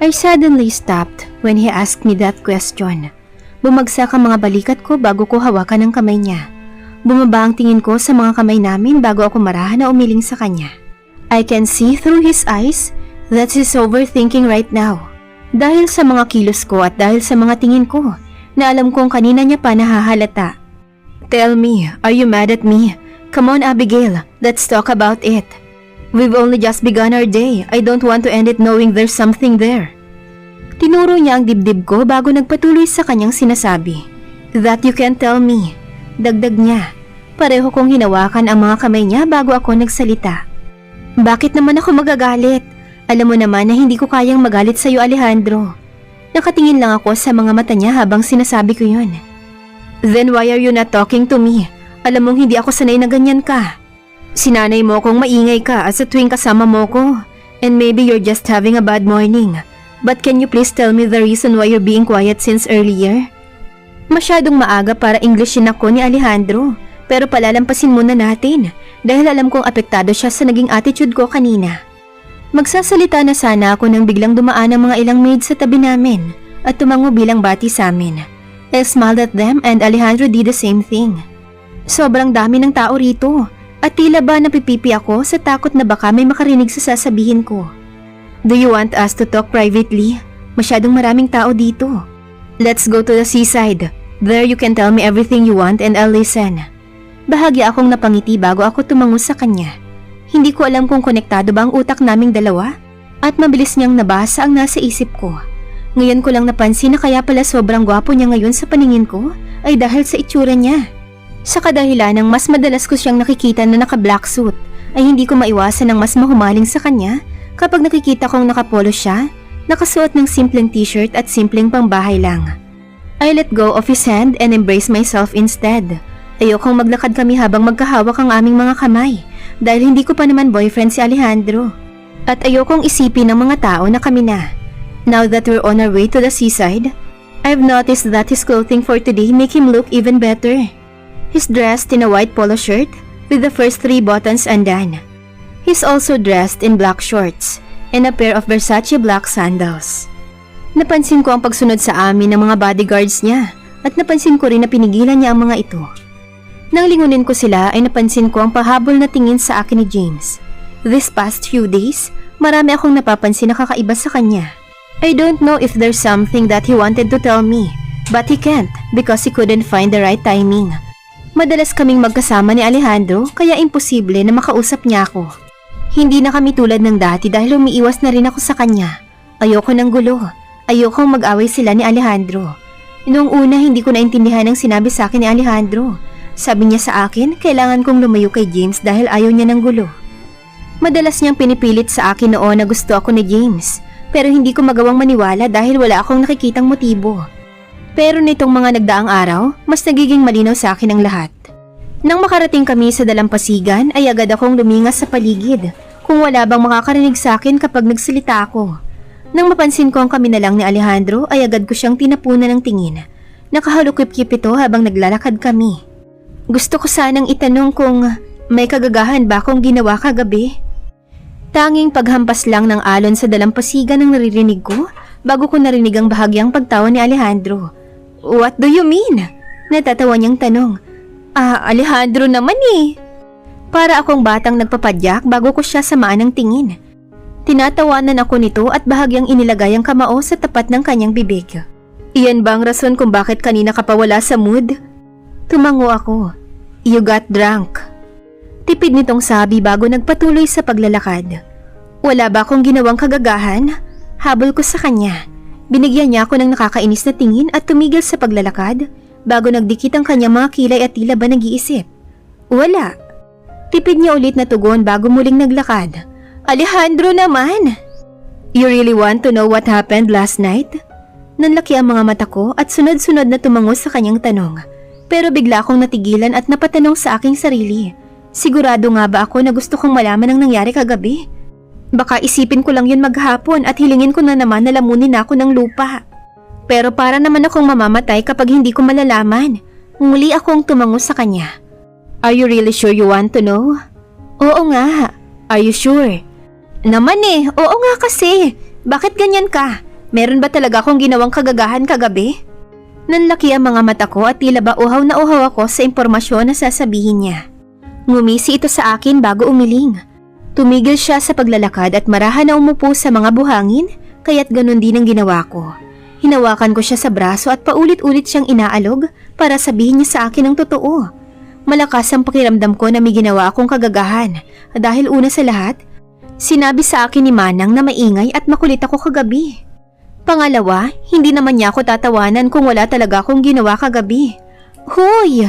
I suddenly stopped when he asked me that question. Bumagsak ang mga balikat ko bago ko hawakan ang kamay niya. Bumaba ang tingin ko sa mga kamay namin bago ako marahan na umiling sa kanya. I can see through his eyes that he's overthinking right now. Dahil sa mga kilos ko at dahil sa mga tingin ko, na alam kong kanina niya pa nahahalata. Tell me, are you mad at me? Come on Abigail, let's talk about it. We've only just begun our day. I don't want to end it knowing there's something there. Tinuro niya ang dibdib ko bago nagpatuloy sa kanyang sinasabi. That you can tell me. Dagdag niya. Pareho kong hinawakan ang mga kamay niya bago ako nagsalita. Bakit naman ako magagalit? Alam mo naman na hindi ko kayang magalit sa iyo Alejandro. Nakatingin lang ako sa mga mata niya habang sinasabi ko yun. Then why are you not talking to me? Alam mong hindi ako sanay na ganyan ka. Sinanay mo kong maingay ka at sa tuwing kasama mo ko. And maybe you're just having a bad morning. But can you please tell me the reason why you're being quiet since earlier? Masyadong maaga para Englishin ako ni Alejandro. Pero palalampasin muna natin dahil alam kong apektado siya sa naging attitude ko kanina. Magsasalita na sana ako nang biglang dumaan ang mga ilang maids sa tabi namin at tumango bilang bati sa amin. I smiled at them and Alejandro did the same thing. Sobrang dami ng tao rito at tila ba napipipi ako sa takot na baka may makarinig sa sasabihin ko. Do you want us to talk privately? Masyadong maraming tao dito. Let's go to the seaside. There you can tell me everything you want and I'll listen. Bahagya akong napangiti bago ako tumango sa kanya. Hindi ko alam kung konektado ba ang utak naming dalawa at mabilis niyang nabasa ang nasa isip ko. Ngayon ko lang napansin na kaya pala sobrang gwapo niya ngayon sa paningin ko ay dahil sa itsura niya. Sa kadahilan ng mas madalas ko siyang nakikita na naka-black suit ay hindi ko maiwasan ng mas mahumaling sa kanya kapag nakikita kong nakapolo siya, nakasuot ng simpleng t-shirt at simpleng pangbahay lang. I let go of his hand and embrace myself instead. Ayokong maglakad kami habang magkahawak ang aming mga kamay dahil hindi ko pa naman boyfriend si Alejandro. At ayokong isipin ng mga tao na kami na. Now that we're on our way to the seaside, I've noticed that his clothing for today make him look even better. He's dressed in a white polo shirt with the first three buttons undone. He's also dressed in black shorts and a pair of Versace black sandals. Napansin ko ang pagsunod sa amin ng mga bodyguards niya at napansin ko rin na pinigilan niya ang mga ito. Nang lingunin ko sila ay napansin ko ang pahabol na tingin sa akin ni James. This past few days, marami akong napapansin na kakaiba sa kanya. I don't know if there's something that he wanted to tell me, but he can't because he couldn't find the right timing. Madalas kaming magkasama ni Alejandro kaya imposible na makausap niya ako. Hindi na kami tulad ng dati dahil umiiwas na rin ako sa kanya. Ayoko ng gulo. Ayoko mag-away sila ni Alejandro. Noong una hindi ko naintindihan ang sinabi sa akin ni Alejandro. Sabi niya sa akin, kailangan kong lumayo kay James dahil ayaw niya ng gulo. Madalas niyang pinipilit sa akin noon na gusto ako ni James, pero hindi ko magawang maniwala dahil wala akong nakikitang motibo. Pero nitong mga nagdaang araw, mas nagiging malinaw sa akin ang lahat. Nang makarating kami sa dalampasigan ay agad akong lumingas sa paligid kung wala bang makakarinig sa akin kapag nagsalita ako. Nang mapansin ko ang kami na lang ni Alejandro ay agad ko siyang tinapunan ng tingin. Nakahalukip-kip ito habang naglalakad kami. Gusto ko sanang itanong kung may kagagahan ba akong ginawa kagabi? Tanging paghampas lang ng alon sa dalampasigan ang naririnig ko bago ko narinig ang bahagyang pagtawa ni Alejandro. What do you mean? Natatawa niyang tanong. Ah, Alejandro naman eh. Para akong batang nagpapadyak bago ko siya samaan ng tingin. Tinatawanan ako nito at bahagyang inilagay ang kamao sa tapat ng kanyang bibig. Iyan ba ang rason kung bakit kanina ka pa wala sa mood? Tumango ako. You got drunk. Tipid nitong sabi bago nagpatuloy sa paglalakad. Wala ba akong ginawang kagagahan? Habol ko sa kanya. Binigyan niya ako ng nakakainis na tingin at tumigil sa paglalakad bago nagdikit ang kanyang mga kilay at tila ba nag-iisip. Wala. Tipid niya ulit na tugon bago muling naglakad. Alejandro naman! You really want to know what happened last night? Nanlaki ang mga mata ko at sunod-sunod na tumango sa kanyang tanong. Pero bigla akong natigilan at napatanong sa aking sarili. Sigurado nga ba ako na gusto kong malaman ang nangyari kagabi? Baka isipin ko lang yun maghapon at hilingin ko na naman na lamunin ako ng lupa. Pero para naman akong mamamatay kapag hindi ko malalaman. Muli akong tumango sa kanya. Are you really sure you want to know? Oo nga. Are you sure? Naman eh, oo nga kasi. Bakit ganyan ka? Meron ba talaga akong ginawang kagagahan kagabi? Nanlaki ang mga mata ko at tila ba uhaw na uhaw ako sa impormasyon na sasabihin niya. Ngumisi ito sa akin bago umiling. Tumigil siya sa paglalakad at marahan na umupo sa mga buhangin, kaya't ganun din ang ginawa ko. Hinawakan ko siya sa braso at paulit-ulit siyang inaalog para sabihin niya sa akin ang totoo. Malakas ang pakiramdam ko na may ginawa akong kagagahan dahil una sa lahat, sinabi sa akin ni Manang na maingay at makulit ako kagabi. Pangalawa, hindi naman niya ako tatawanan kung wala talaga akong ginawa kagabi. Hoy!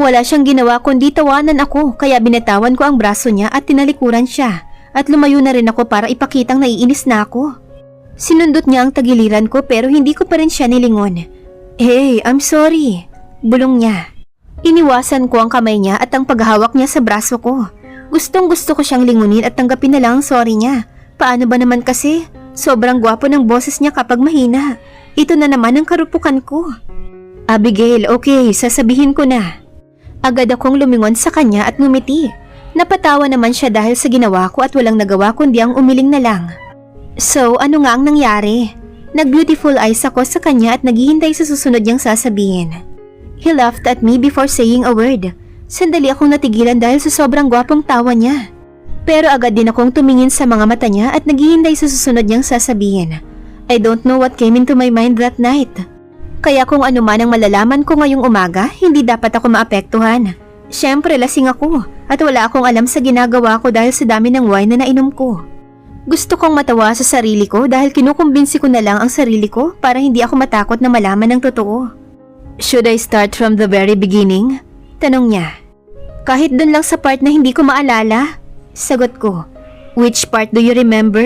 Wala siyang ginawa kundi tawanan ako kaya binatawan ko ang braso niya at tinalikuran siya at lumayo na rin ako para ipakitang naiinis na ako. Sinundot niya ang tagiliran ko pero hindi ko pa rin siya nilingon. Hey, I'm sorry. Bulong niya. Iniwasan ko ang kamay niya at ang paghahawak niya sa braso ko. Gustong gusto ko siyang lingunin at tanggapin na lang ang sorry niya. Paano ba naman kasi? Sobrang gwapo ng boses niya kapag mahina. Ito na naman ang karupukan ko. Abigail, okay, sasabihin ko na. Agad akong lumingon sa kanya at ngumiti. Napatawa naman siya dahil sa ginawa ko at walang nagawa kundi ang umiling na lang. So, ano nga ang nangyari? Nag-beautiful eyes ako sa kanya at naghihintay sa susunod niyang sasabihin. He laughed at me before saying a word. Sandali akong natigilan dahil sa sobrang gwapong tawa niya. Pero agad din akong tumingin sa mga mata niya at naghihintay sa susunod niyang sasabihin. I don't know what came into my mind that night. Kaya kung ano man ang malalaman ko ngayong umaga, hindi dapat ako maapektuhan. Siyempre, lasing ako at wala akong alam sa ginagawa ko dahil sa dami ng wine na nainom ko. Gusto kong matawa sa sarili ko dahil kinukumbinsi ko na lang ang sarili ko para hindi ako matakot na malaman ng totoo. Should I start from the very beginning? Tanong niya. Kahit dun lang sa part na hindi ko maalala. Sagot ko. Which part do you remember?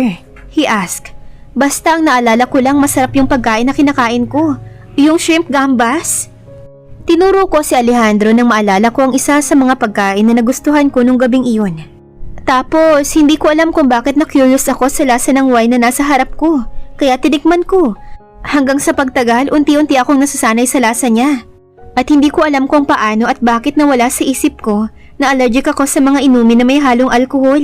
He asked. Basta ang naalala ko lang masarap yung pagkain na kinakain ko. Yung shrimp gambas. Tinuro ko si Alejandro nang maalala ko ang isa sa mga pagkain na nagustuhan ko nung gabing iyon. Tapos, hindi ko alam kung bakit na-curious ako sa lasa ng wine na nasa harap ko. Kaya tinikman ko. Hanggang sa pagtagal, unti-unti akong nasasanay sa lasa niya. At hindi ko alam kung paano at bakit nawala sa isip ko na allergic ako sa mga inumin na may halong alkohol.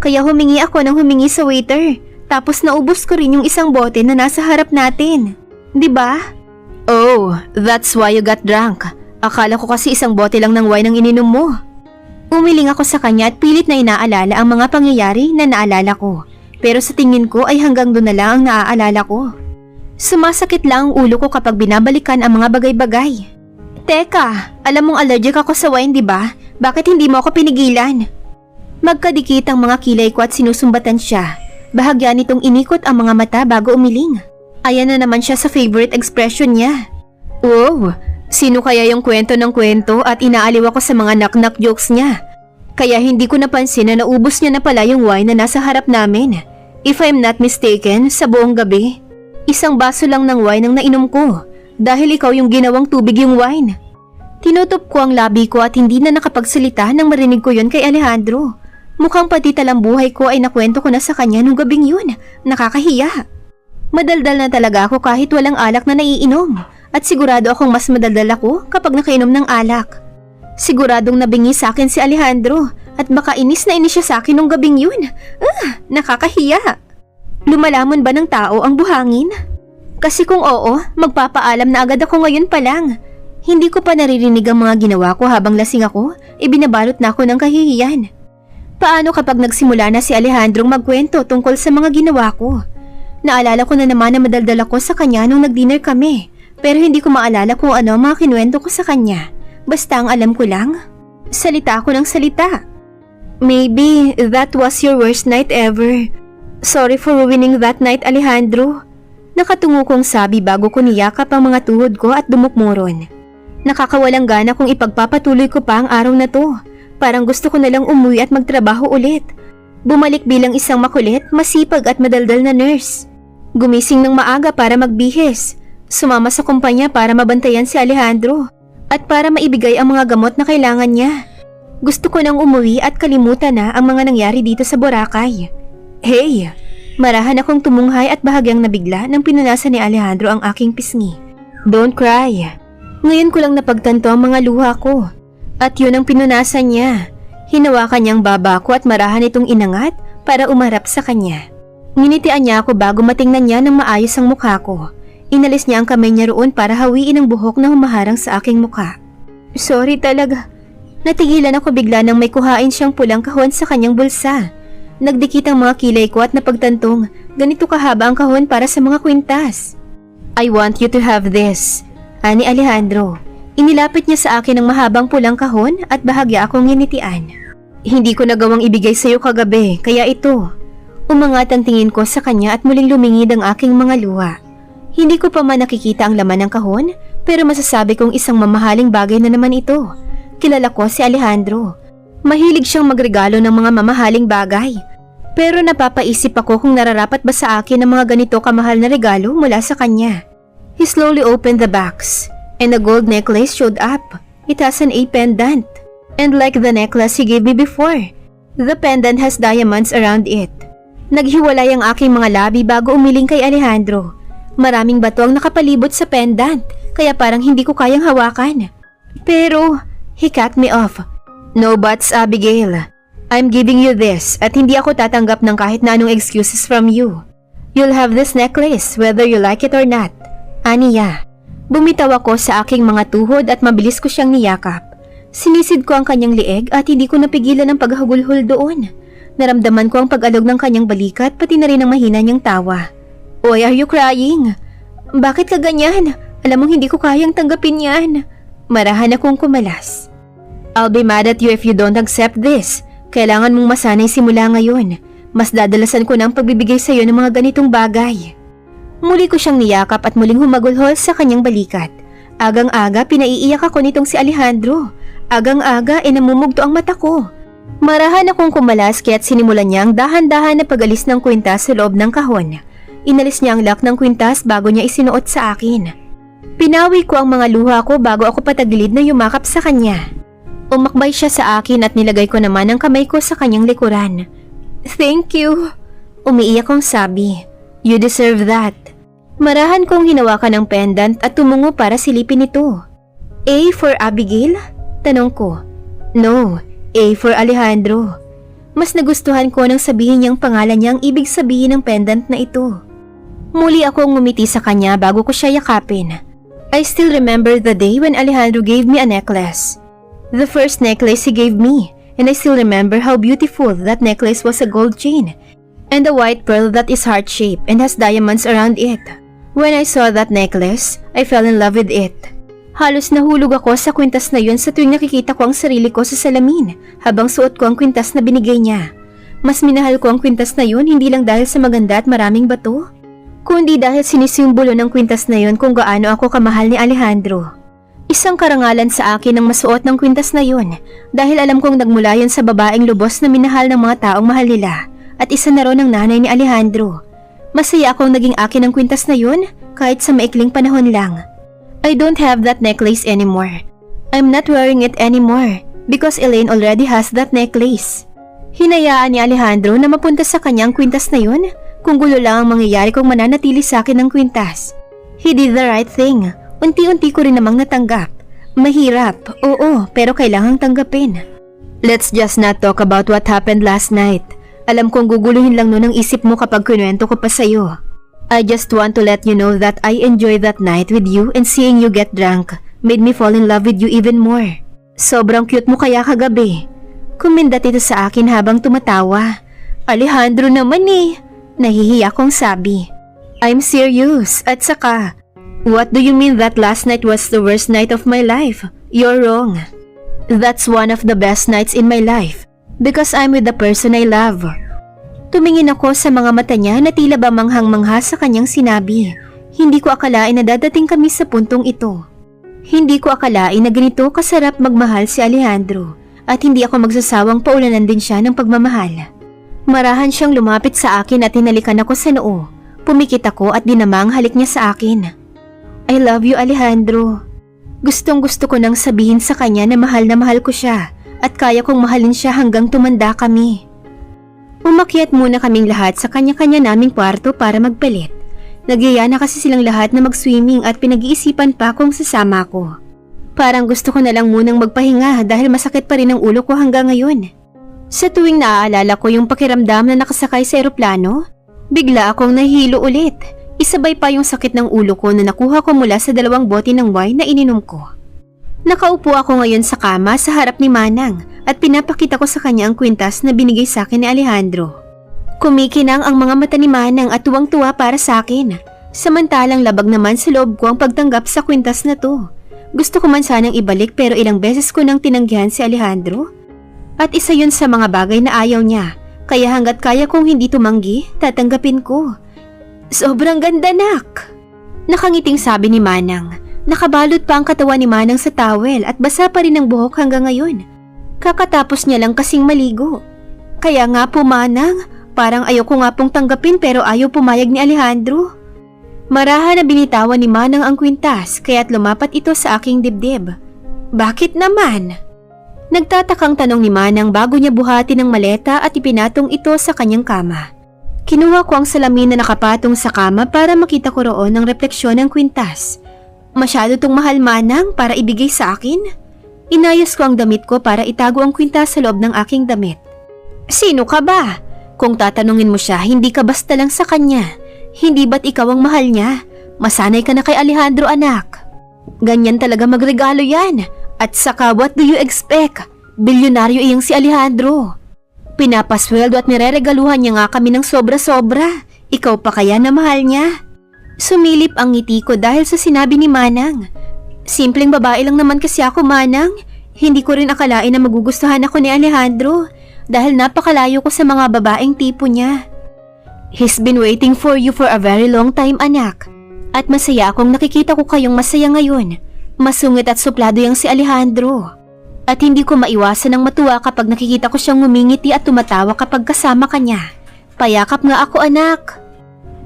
Kaya humingi ako ng humingi sa waiter. Tapos naubos ko rin yung isang bote na nasa harap natin. ba? Oh, that's why you got drunk. Akala ko kasi isang bote lang ng wine ang ininom mo. Umiling ako sa kanya at pilit na inaalala ang mga pangyayari na naalala ko. Pero sa tingin ko ay hanggang doon na lang ang naaalala ko. Sumasakit lang ang ulo ko kapag binabalikan ang mga bagay-bagay. Teka, alam mong allergic ako sa wine, di ba? Bakit hindi mo ako pinigilan? Magkadikit ang mga kilay ko at sinusumbatan siya. Bahagya nitong inikot ang mga mata bago umiling. Ayan na naman siya sa favorite expression niya. Wow, sino kaya yung kwento ng kwento at inaaliw ako sa mga knock-knock jokes niya? Kaya hindi ko napansin na naubos niya na pala yung wine na nasa harap namin. If I'm not mistaken, sa buong gabi, isang baso lang ng wine ang nainom ko dahil ikaw yung ginawang tubig yung wine. Tinutup ko ang labi ko at hindi na nakapagsalita nang marinig ko yon kay Alejandro. Mukhang pati talang buhay ko ay nakwento ko na sa kanya nung gabing yun. Nakakahiya. Madaldal na talaga ako kahit walang alak na naiinom. At sigurado akong mas madaldal ako kapag nakainom ng alak. Siguradong nabingi sa akin si Alejandro at baka inis na inis siya sa akin nung gabing yun. Ah, nakakahiya. Lumalamon ba ng tao ang buhangin? Kasi kung oo, magpapaalam na agad ako ngayon pa lang. Hindi ko pa naririnig ang mga ginawa ko habang lasing ako, ibinabalot na ako ng kahihiyan. Paano kapag nagsimula na si Alejandrong magkwento tungkol sa mga ginawa ko? Naalala ko na naman na madaldal ako sa kanya nung nag-dinner kami, pero hindi ko maalala kung ano ang mga kinuwento ko sa kanya. Basta ang alam ko lang, salita ako ng salita. Maybe that was your worst night ever. Sorry for ruining that night, Alejandro. Nakatungo kong sabi bago ko niyakap ang mga tuhod ko at dumukmuron. Nakakawalang gana kung ipagpapatuloy ko pa ang araw na to. Parang gusto ko na lang umuwi at magtrabaho ulit. Bumalik bilang isang makulit, masipag at madaldal na nurse. Gumising ng maaga para magbihis. Sumama sa kumpanya para mabantayan si Alejandro. At para maibigay ang mga gamot na kailangan niya. Gusto ko nang umuwi at kalimutan na ang mga nangyari dito sa Boracay. Hey! Marahan akong tumunghay at bahagyang nabigla nang pinunasan ni Alejandro ang aking pisngi. Don't cry. Ngayon ko lang napagtanto ang mga luha ko. At yun ang pinunasan niya. Hinawakan niyang baba ko at marahan itong inangat para umarap sa kanya. Nginitian niya ako bago matingnan niya ng maayos ang mukha ko. Inalis niya ang kamay niya roon para hawiin ang buhok na humaharang sa aking mukha. Sorry talaga. Natigilan ako bigla nang may kuhain siyang pulang kahon sa kanyang bulsa. Nagdikit ang mga kilay ko at napagtantong, ganito kahaba ang kahon para sa mga kwintas. I want you to have this. Ani Alejandro. Inilapit niya sa akin ang mahabang pulang kahon at bahagya akong nginitian. Hindi ko nagawang ibigay sa iyo kagabi, kaya ito. Umangat ang tingin ko sa kanya at muling lumingid ang aking mga luha. Hindi ko pa man nakikita ang laman ng kahon, pero masasabi kong isang mamahaling bagay na naman ito. Kilala ko si Alejandro. Mahilig siyang magregalo ng mga mamahaling bagay. Pero napapaisip ako kung nararapat ba sa akin ang mga ganito kamahal na regalo mula sa kanya. He slowly opened the box, and a gold necklace showed up. It has an A pendant. And like the necklace he gave me before, the pendant has diamonds around it. Naghiwalay ang aking mga labi bago umiling kay Alejandro. Maraming bato ang nakapalibot sa pendant, kaya parang hindi ko kayang hawakan. Pero, he cut me off. No buts, Abigail. I'm giving you this at hindi ako tatanggap ng kahit na anong excuses from you. You'll have this necklace whether you like it or not. Aniya. Bumitaw ako sa aking mga tuhod at mabilis ko siyang niyakap. Sinisid ko ang kanyang lieg at hindi ko napigilan ang paghagulhol doon. Naramdaman ko ang pag-alog ng kanyang balikat pati na rin ang mahina niyang tawa. Oy, are you crying? Bakit ka ganyan? Alam mong hindi ko kayang tanggapin yan. Marahan akong kumalas. I'll be mad at you if you don't accept this. Kailangan mong masanay simula ngayon. Mas dadalasan ko ng pagbibigay sa iyo ng mga ganitong bagay. Muli ko siyang niyakap at muling humagulhol sa kanyang balikat. Agang-aga pinaiiyak ako nitong si Alejandro. Agang-aga e namumugto ang mata ko. Marahan akong kumalas kaya't sinimulan niya ang dahan-dahan na pagalis ng kwintas sa loob ng kahon. Inalis niya ang lock ng kwintas bago niya isinuot sa akin. Pinawi ko ang mga luha ko bago ako patagilid na yumakap sa kanya. Umakbay siya sa akin at nilagay ko naman ang kamay ko sa kanyang likuran. Thank you. Umiiyak kong sabi. You deserve that. Marahan kong hinawakan ng pendant at tumungo para silipin ito. A for Abigail? Tanong ko. No, A for Alejandro. Mas nagustuhan ko nang sabihin niyang pangalan niya ang ibig sabihin ng pendant na ito. Muli akong ngumiti sa kanya bago ko siya yakapin. I still remember the day when Alejandro gave me a necklace. The first necklace he gave me, and I still remember how beautiful that necklace was a gold chain and a white pearl that is heart-shaped and has diamonds around it. When I saw that necklace, I fell in love with it. Halos nahulog ako sa kwintas na yun sa tuwing nakikita ko ang sarili ko sa salamin habang suot ko ang kwintas na binigay niya. Mas minahal ko ang kwintas na yun hindi lang dahil sa maganda at maraming bato, kundi dahil sinisimbolo ng kwintas na yun kung gaano ako kamahal ni Alejandro. Isang karangalan sa akin ang masuot ng kwintas na yun dahil alam kong nagmula yun sa babaeng lubos na minahal ng mga taong mahal nila at isa na ron ang nanay ni Alejandro. Masaya akong naging akin ang kwintas na yun kahit sa maikling panahon lang. I don't have that necklace anymore. I'm not wearing it anymore because Elaine already has that necklace. Hinayaan ni Alejandro na mapunta sa kanyang kwintas na yun kung gulo lang ang mangyayari kung mananatili sa akin ng kwintas. He did the right thing. Unti-unti ko rin namang natanggap. Mahirap, oo, pero kailangang tanggapin. Let's just not talk about what happened last night. Alam kong guguluhin lang nun ang isip mo kapag kinuwento ko pa sa'yo. I just want to let you know that I enjoyed that night with you and seeing you get drunk made me fall in love with you even more. Sobrang cute mo kaya kagabi. Kumindat ito sa akin habang tumatawa. Alejandro naman eh. Nahihiya kong sabi. I'm serious at saka, what do you mean that last night was the worst night of my life? You're wrong. That's one of the best nights in my life because I'm with the person I love. Tumingin ako sa mga mata niya na tila ba manghang-mangha sa kanyang sinabi. Hindi ko akalain na dadating kami sa puntong ito. Hindi ko akalain na ganito kasarap magmahal si Alejandro at hindi ako magsasawang paulanan din siya ng pagmamahal. Marahan siyang lumapit sa akin at hinalikan ako sa noo. Pumikit ako at dinama ang halik niya sa akin. I love you Alejandro. Gustong gusto ko nang sabihin sa kanya na mahal na mahal ko siya at kaya kong mahalin siya hanggang tumanda kami. Umakyat muna kaming lahat sa kanya-kanya naming kwarto para magpalit. Nagyaya na kasi silang lahat na mag-swimming at pinag-iisipan pa kung sasama ko. Parang gusto ko na lang munang magpahinga dahil masakit pa rin ang ulo ko hanggang ngayon. Sa tuwing naaalala ko yung pakiramdam na nakasakay sa eroplano, Bigla akong nahilo ulit. Isabay pa yung sakit ng ulo ko na nakuha ko mula sa dalawang bote ng wine na ininom ko. Nakaupo ako ngayon sa kama sa harap ni Manang at pinapakita ko sa kanya ang kwintas na binigay sa akin ni Alejandro. Kumikinang ang mga mata ni Manang at tuwang-tuwa para sa akin. Samantalang labag naman sa loob ko ang pagtanggap sa kwintas na to. Gusto ko man sanang ibalik pero ilang beses ko nang tinanggihan si Alejandro. At isa yun sa mga bagay na ayaw niya. Kaya hanggat kaya kong hindi tumanggi, tatanggapin ko. Sobrang ganda nak! Nakangiting sabi ni Manang. Nakabalot pa ang katawan ni Manang sa towel at basa pa rin ang buhok hanggang ngayon. Kakatapos niya lang kasing maligo. Kaya nga po Manang, parang ayaw ko nga pong tanggapin pero ayaw pumayag ni Alejandro. Maraha na binitawan ni Manang ang kwintas kaya't lumapat ito sa aking dibdib. Bakit naman? Nagtatakang tanong ni Manang bago niya buhati ng maleta at ipinatong ito sa kanyang kama. Kinuha ko ang salamin na nakapatong sa kama para makita ko roon ang refleksyon ng kwintas. Masyado tong mahal Manang para ibigay sa akin? Inayos ko ang damit ko para itago ang kwintas sa loob ng aking damit. Sino ka ba? Kung tatanungin mo siya, hindi ka basta lang sa kanya. Hindi ba't ikaw ang mahal niya? Masanay ka na kay Alejandro anak. Ganyan talaga magregalo yan. At saka what do you expect? Bilyonaryo iyang si Alejandro. Pinapasweldo at nireregaluhan niya nga kami ng sobra-sobra. Ikaw pa kaya na mahal niya? Sumilip ang ngiti ko dahil sa sinabi ni Manang. Simpleng babae lang naman kasi ako, Manang. Hindi ko rin akalain na magugustuhan ako ni Alejandro dahil napakalayo ko sa mga babaeng tipo niya. He's been waiting for you for a very long time, anak. At masaya akong nakikita ko kayong masaya ngayon. Masungit at suplado yang si Alejandro. At hindi ko maiwasan ng matuwa kapag nakikita ko siyang ngumingiti at tumatawa kapag kasama ka niya. Payakap nga ako anak.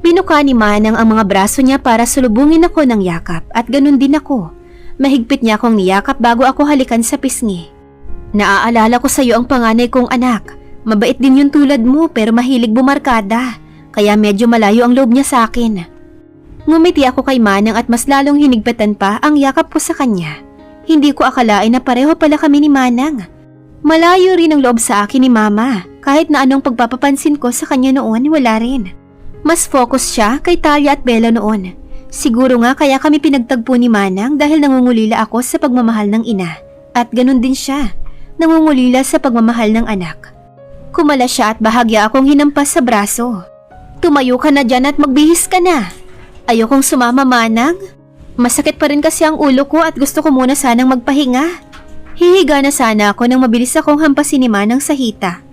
Binuka ni Manang ang mga braso niya para sulubungin ako ng yakap at ganun din ako. Mahigpit niya akong niyakap bago ako halikan sa pisngi. Naaalala ko sa iyo ang panganay kong anak. Mabait din yung tulad mo pero mahilig bumarkada. Kaya medyo malayo ang loob niya sa akin. Ngumiti ako kay Manang at mas lalong hinigpatan pa ang yakap ko sa kanya. Hindi ko akalain na pareho pala kami ni Manang. Malayo rin ang loob sa akin ni Mama. Kahit na anong pagpapapansin ko sa kanya noon, wala rin. Mas focus siya kay Talia at Bella noon. Siguro nga kaya kami pinagtagpo ni Manang dahil nangungulila ako sa pagmamahal ng ina. At ganun din siya, nangungulila sa pagmamahal ng anak. Kumala siya at bahagya akong hinampas sa braso. Tumayo ka na dyan at magbihis ka na. Ayokong sumama manang. Masakit pa rin kasi ang ulo ko at gusto ko muna sanang magpahinga. Hihiga na sana ako nang mabilis akong hampasin ni Manang sa hita.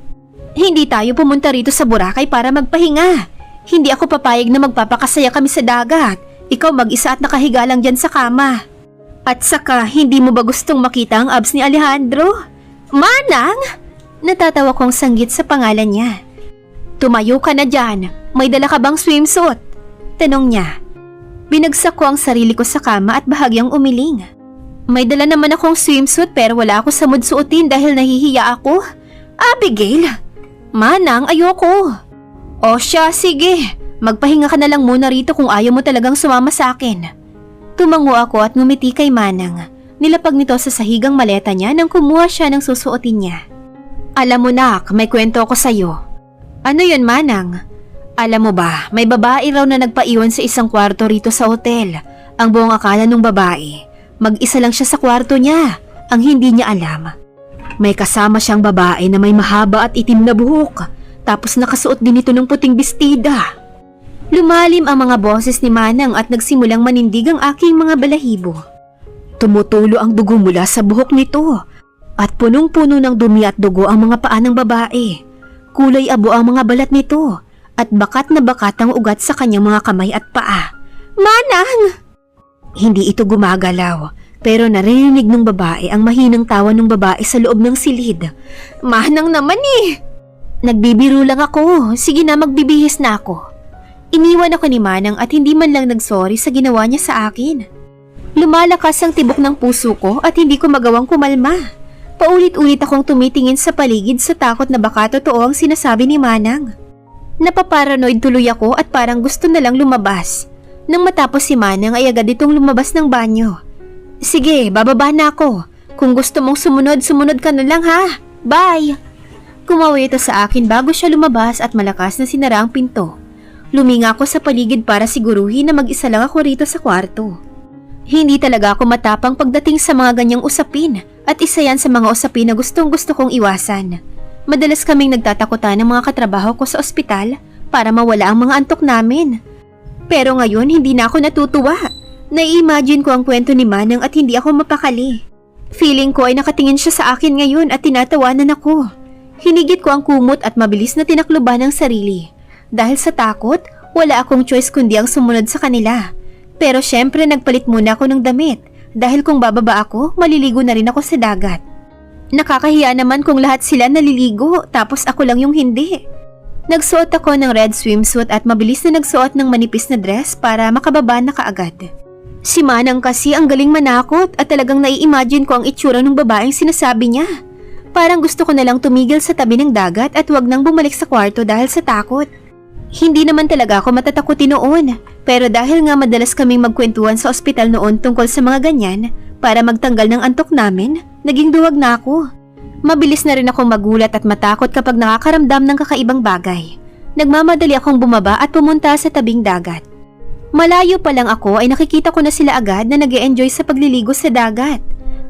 Hindi tayo pumunta rito sa Boracay para magpahinga. Hindi ako papayag na magpapakasaya kami sa dagat. Ikaw mag-isa at nakahiga lang dyan sa kama. At saka, hindi mo ba gustong makita ang abs ni Alejandro? Manang! Natatawa kong sanggit sa pangalan niya. Tumayo ka na dyan. May dala ka bang swimsuit? Tanong niya. Binagsak ko ang sarili ko sa kama at bahagyang umiling. May dala naman akong swimsuit pero wala ako sa mood suotin dahil nahihiya ako. Abigail! Manang, ayoko. O siya, sige. Magpahinga ka na lang muna rito kung ayaw mo talagang sumama sa akin. Tumango ako at ngumiti kay Manang. Nilapag nito sa sahigang maleta niya nang kumuha siya ng susuotin niya. Alam mo nak, may kwento ako sa'yo. Ano yun Manang? Alam mo ba, may babae raw na nagpaiwan sa isang kwarto rito sa hotel. Ang buong akala ng babae, mag-isa lang siya sa kwarto niya. Ang hindi niya alam. May kasama siyang babae na may mahaba at itim na buhok. Tapos nakasuot din ito ng puting bestida. Lumalim ang mga boses ni Manang at nagsimulang manindig ang aking mga balahibo. Tumutulo ang dugo mula sa buhok nito at punong-puno ng dumi at dugo ang mga paa ng babae. Kulay abo ang mga balat nito at bakat na bakat ang ugat sa kanyang mga kamay at paa. Manang! Hindi ito gumagalaw pero narinig ng babae ang mahinang tawa ng babae sa loob ng silid. Manang naman eh! Nagbibiro lang ako. Sige na magbibihis na ako. Iniwan ako ni Manang at hindi man lang nagsorry sa ginawa niya sa akin. Lumalakas ang tibok ng puso ko at hindi ko magawang kumalma. Paulit-ulit akong tumitingin sa paligid sa takot na baka totoo ang sinasabi ni Manang. Napaparanoid tuloy ako at parang gusto na lang lumabas. Nang matapos si Manang ay agad itong lumabas ng banyo. Sige, bababa na ako. Kung gusto mong sumunod, sumunod ka na lang ha. Bye! Kumawi ito sa akin bago siya lumabas at malakas na sinara ang pinto. Luminga ako sa paligid para siguruhin na mag-isa lang ako rito sa kwarto. Hindi talaga ako matapang pagdating sa mga ganyang usapin at isa yan sa mga usapin na gustong gusto kong iwasan. Madalas kaming nagtatakutan ng mga katrabaho ko sa ospital para mawala ang mga antok namin. Pero ngayon hindi na ako natutuwa. Nai-imagine ko ang kwento ni Manang at hindi ako mapakali. Feeling ko ay nakatingin siya sa akin ngayon at tinatawanan ako. Hinigit ko ang kumot at mabilis na tinakluban ang sarili. Dahil sa takot, wala akong choice kundi ang sumunod sa kanila. Pero syempre nagpalit muna ako ng damit dahil kung bababa ako, maliligo na rin ako sa dagat. Nakakahiya naman kung lahat sila naliligo tapos ako lang yung hindi. Nagsuot ako ng red swimsuit at mabilis na nagsuot ng manipis na dress para makababa na kaagad. Si Manang kasi ang galing manakot at talagang nai-imagine ko ang itsura ng babaeng sinasabi niya. Parang gusto ko na lang tumigil sa tabi ng dagat at wag nang bumalik sa kwarto dahil sa takot. Hindi naman talaga ako matatakutin noon, pero dahil nga madalas kaming magkwentuhan sa ospital noon tungkol sa mga ganyan, para magtanggal ng antok namin, naging duwag na ako. Mabilis na rin akong magulat at matakot kapag nakakaramdam ng kakaibang bagay. Nagmamadali akong bumaba at pumunta sa tabing dagat. Malayo pa lang ako ay nakikita ko na sila agad na nag enjoy sa pagliligo sa dagat.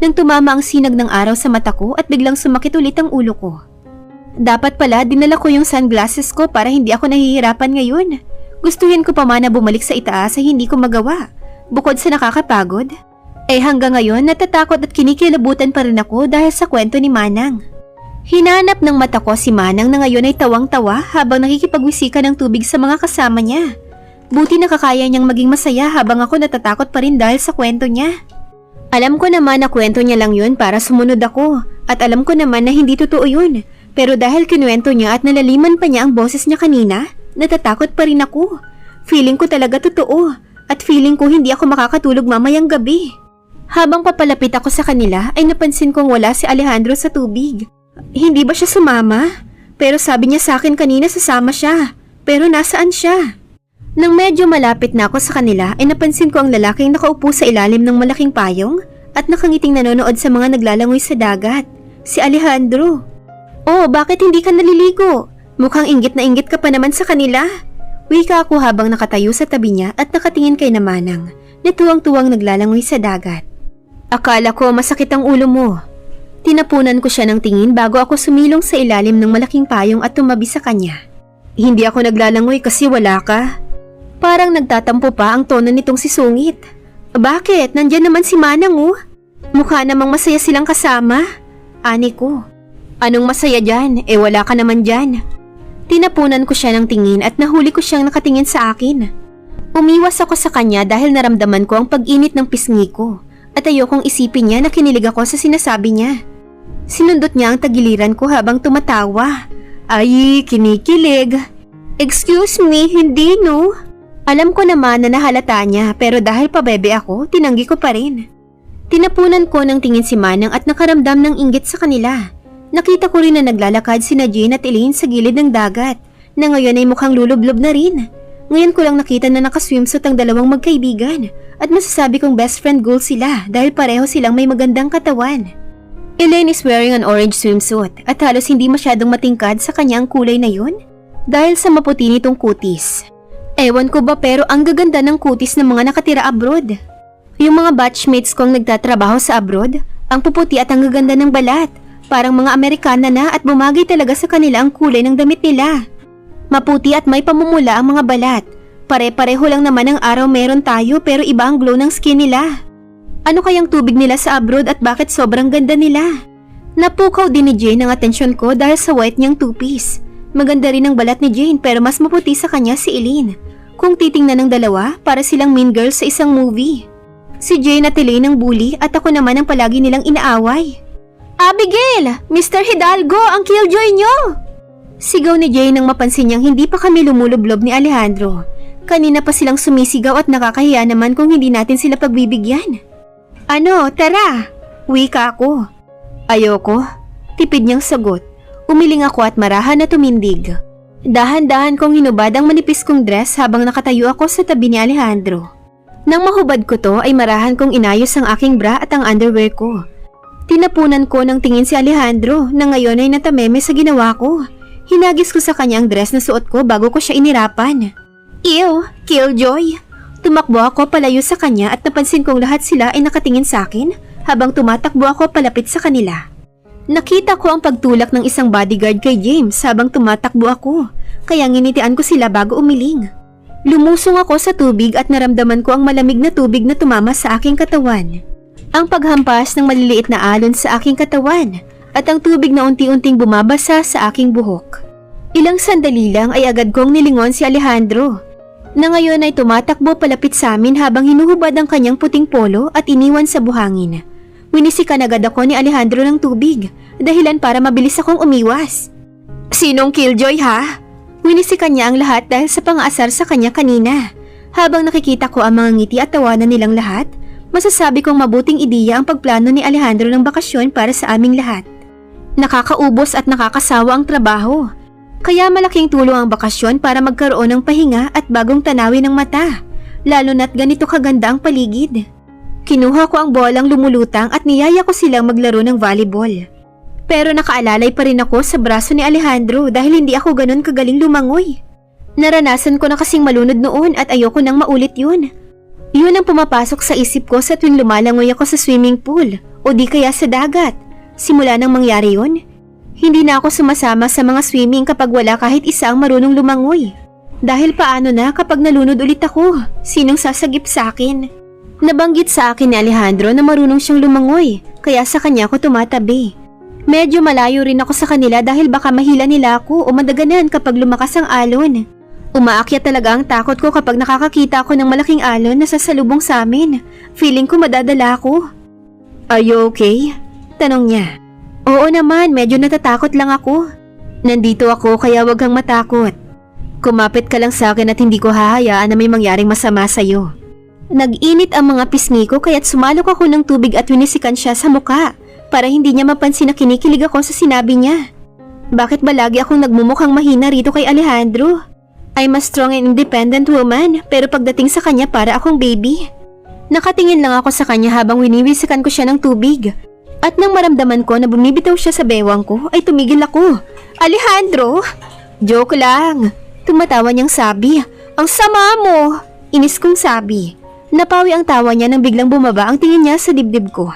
Nang tumama ang sinag ng araw sa mata ko at biglang sumakit ulit ang ulo ko. Dapat pala dinala ko yung sunglasses ko para hindi ako nahihirapan ngayon. Gustuhin ko pa man bumalik sa itaas ay hindi ko magawa. Bukod sa nakakapagod, eh hanggang ngayon natatakot at kinikilabutan pa rin ako dahil sa kwento ni Manang. Hinanap ng mata ko si Manang na ngayon ay tawang-tawa habang nakikipagwisika ng tubig sa mga kasama niya. Buti nakakaya niyang maging masaya habang ako natatakot pa rin dahil sa kwento niya. Alam ko naman na kwento niya lang yun para sumunod ako at alam ko naman na hindi totoo yun. Pero dahil kinuwento niya at nalaliman pa niya ang boses niya kanina, natatakot pa rin ako. Feeling ko talaga totoo at feeling ko hindi ako makakatulog mamayang gabi. Habang papalapit ako sa kanila ay napansin kong wala si Alejandro sa tubig. Hindi ba siya sumama? Pero sabi niya sa akin kanina sasama siya. Pero nasaan siya? Nang medyo malapit na ako sa kanila ay napansin ko ang lalaking nakaupo sa ilalim ng malaking payong at nakangiting nanonood sa mga naglalangoy sa dagat. Si Alejandro. Oh, bakit hindi ka naliligo? Mukhang inggit na inggit ka pa naman sa kanila. Wika ako habang nakatayo sa tabi niya at nakatingin kay Namanang na tuwang-tuwang naglalangoy sa dagat. Akala ko masakit ang ulo mo. Tinapunan ko siya ng tingin bago ako sumilong sa ilalim ng malaking payong at tumabi sa kanya. Hindi ako naglalangoy kasi wala ka. Parang nagtatampo pa ang tono nitong si Sungit. Bakit? Nandyan naman si Manang oh. Mukha namang masaya silang kasama. Ani ko. Anong masaya dyan? Eh wala ka naman dyan. Tinapunan ko siya ng tingin at nahuli ko siyang nakatingin sa akin. Umiwas ako sa kanya dahil naramdaman ko ang pag-init ng pisngi ko at ayokong isipin niya na kinilig ako sa sinasabi niya. Sinundot niya ang tagiliran ko habang tumatawa. Ay, kinikilig. Excuse me, hindi no? Alam ko naman na nahalata niya pero dahil pabebe ako, tinanggi ko pa rin. Tinapunan ko ng tingin si Manang at nakaramdam ng inggit sa kanila. Nakita ko rin na naglalakad si Jean at Elaine sa gilid ng dagat na ngayon ay mukhang lulublob na rin. Ngayon ko lang nakita na nakaswimsuit ang dalawang magkaibigan at masasabi kong best friend goal sila dahil pareho silang may magandang katawan. Elaine is wearing an orange swimsuit at halos hindi masyadong matingkad sa kanyang kulay na yun dahil sa maputi nitong kutis. Ewan ko ba pero ang gaganda ng kutis ng mga nakatira abroad. Yung mga batchmates kong nagtatrabaho sa abroad, ang puputi at ang gaganda ng balat Parang mga Amerikana na at bumagay talaga sa kanila ang kulay ng damit nila. Maputi at may pamumula ang mga balat. Pare-pareho lang naman ang araw meron tayo pero iba ang glow ng skin nila. Ano kayang tubig nila sa abroad at bakit sobrang ganda nila? Napukaw din ni Jane ang atensyon ko dahil sa white niyang two-piece. Maganda rin ang balat ni Jane pero mas maputi sa kanya si Eileen. Kung titingnan ng dalawa, para silang mean girls sa isang movie. Si Jane at Elaine ang bully at ako naman ang palagi nilang inaaway. Abigail! Mr. Hidalgo, ang killjoy nyo! Sigaw ni Jay nang mapansin niyang hindi pa kami lumulublob ni Alejandro. Kanina pa silang sumisigaw at nakakahiya naman kung hindi natin sila pagbibigyan. Ano, tara! Wika ako. Ayoko. Tipid niyang sagot. Umiling ako at marahan na tumindig. Dahan-dahan kong hinubad ang manipis kong dress habang nakatayo ako sa tabi ni Alejandro. Nang mahubad ko to ay marahan kong inayos ang aking bra at ang underwear ko. Tinapunan ko ng tingin si Alejandro na ngayon ay natameme sa ginawa ko. Hinagis ko sa kanya ang dress na suot ko bago ko siya inirapan. Ew, Killjoy! Tumakbo ako palayo sa kanya at napansin kong lahat sila ay nakatingin sa akin habang tumatakbo ako palapit sa kanila. Nakita ko ang pagtulak ng isang bodyguard kay James habang tumatakbo ako, kaya nginitian ko sila bago umiling. Lumusong ako sa tubig at naramdaman ko ang malamig na tubig na tumama sa aking katawan. Ang paghampas ng maliliit na alon sa aking katawan at ang tubig na unti-unting bumabasa sa aking buhok. Ilang sandali lang ay agad kong nilingon si Alejandro na ngayon ay tumatakbo palapit sa amin habang hinuhubad ang kanyang puting polo at iniwan sa buhangin. Winisikan agad ako ni Alejandro ng tubig dahilan para mabilis akong umiwas. Sinong killjoy ha? Winisikan niya ang lahat dahil sa pang-aasar sa kanya kanina. Habang nakikita ko ang mga ngiti at tawanan nilang lahat, masasabi kong mabuting ideya ang pagplano ni Alejandro ng bakasyon para sa aming lahat. Nakakaubos at nakakasawa ang trabaho. Kaya malaking tulong ang bakasyon para magkaroon ng pahinga at bagong tanawin ng mata, lalo na't ganito kaganda ang paligid. Kinuha ko ang bolang lumulutang at niyaya ko silang maglaro ng volleyball. Pero nakaalalay pa rin ako sa braso ni Alejandro dahil hindi ako ganun kagaling lumangoy. Naranasan ko na kasing malunod noon at ayoko nang maulit yun. Yun ang pumapasok sa isip ko sa tuwing lumalangoy ako sa swimming pool o di kaya sa dagat. Simula nang mangyari yun, hindi na ako sumasama sa mga swimming kapag wala kahit isa ang marunong lumangoy. Dahil paano na kapag nalunod ulit ako, sinong sasagip sa akin? Nabanggit sa akin ni Alejandro na marunong siyang lumangoy, kaya sa kanya ako tumatabi. Medyo malayo rin ako sa kanila dahil baka mahila nila ako o madaganan kapag lumakas ang alon. Umaakyat talaga ang takot ko kapag nakakakita ako ng malaking alon na sasalubong sa amin. Feeling ko madadala ako. Are you okay? Tanong niya. Oo naman, medyo natatakot lang ako. Nandito ako kaya wag kang matakot. Kumapit ka lang sa akin at hindi ko hahayaan na may mangyaring masama sa'yo. Nag-init ang mga pisngi ko kaya't sumalok ako ng tubig at winisikan siya sa muka para hindi niya mapansin na kinikilig ako sa sinabi niya. Bakit ba lagi akong nagmumukhang mahina rito kay Alejandro? I'm a strong and independent woman pero pagdating sa kanya para akong baby. Nakatingin lang ako sa kanya habang winiwisikan ko siya ng tubig. At nang maramdaman ko na bumibitaw siya sa bewang ko ay tumigil ako. Alejandro! Joke lang. Tumatawa niyang sabi, Ang sama mo! Inis kong sabi. Napawi ang tawa niya nang biglang bumaba ang tingin niya sa dibdib ko.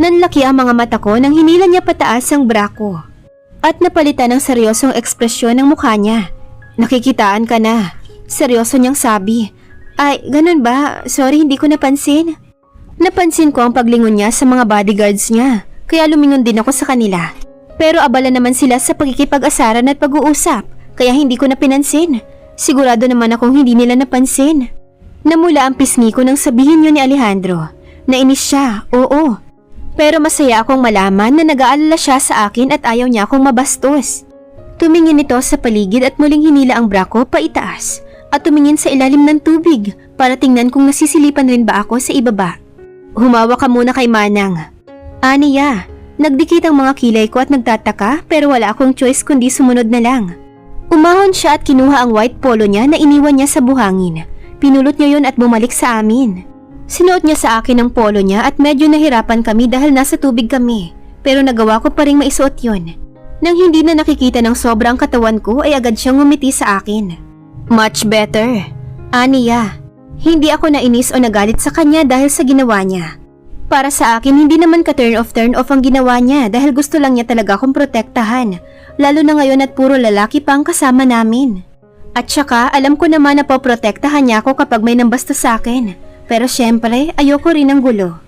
Nanlaki ang mga mata ko nang hinila niya pataas ang bra ko. At napalitan ng seryosong ekspresyon ng mukha niya. Nakikitaan ka na. Seryoso niyang sabi. Ay, ganun ba? Sorry, hindi ko napansin. Napansin ko ang paglingon niya sa mga bodyguards niya, kaya lumingon din ako sa kanila. Pero abala naman sila sa pagkikipag-asaran at pag-uusap, kaya hindi ko na pinansin. Sigurado naman akong hindi nila napansin. Namula ang pisngi ko nang sabihin yun ni Alejandro. Nainis siya, oo. Pero masaya akong malaman na nag-aalala siya sa akin at ayaw niya akong mabastos. Tumingin ito sa paligid at muling hinila ang bra ko paitaas at tumingin sa ilalim ng tubig para tingnan kung nasisilipan rin ba ako sa ibaba. Humawa ka muna kay Manang. Aniya, nagdikit ang mga kilay ko at nagtataka pero wala akong choice kundi sumunod na lang. Umahon siya at kinuha ang white polo niya na iniwan niya sa buhangin. Pinulot niya yon at bumalik sa amin. Sinuot niya sa akin ang polo niya at medyo nahirapan kami dahil nasa tubig kami. Pero nagawa ko pa rin maisuot yon. Nang hindi na nakikita ng sobrang katawan ko ay agad siyang ngumiti sa akin. Much better. Aniya, hindi ako nainis o nagalit sa kanya dahil sa ginawa niya. Para sa akin, hindi naman ka turn off turn off ang ginawa niya dahil gusto lang niya talaga akong protektahan. Lalo na ngayon at puro lalaki pa ang kasama namin. At saka, alam ko naman na poprotektahan niya ako kapag may nambasta sa akin. Pero syempre, ayoko rin ng gulo.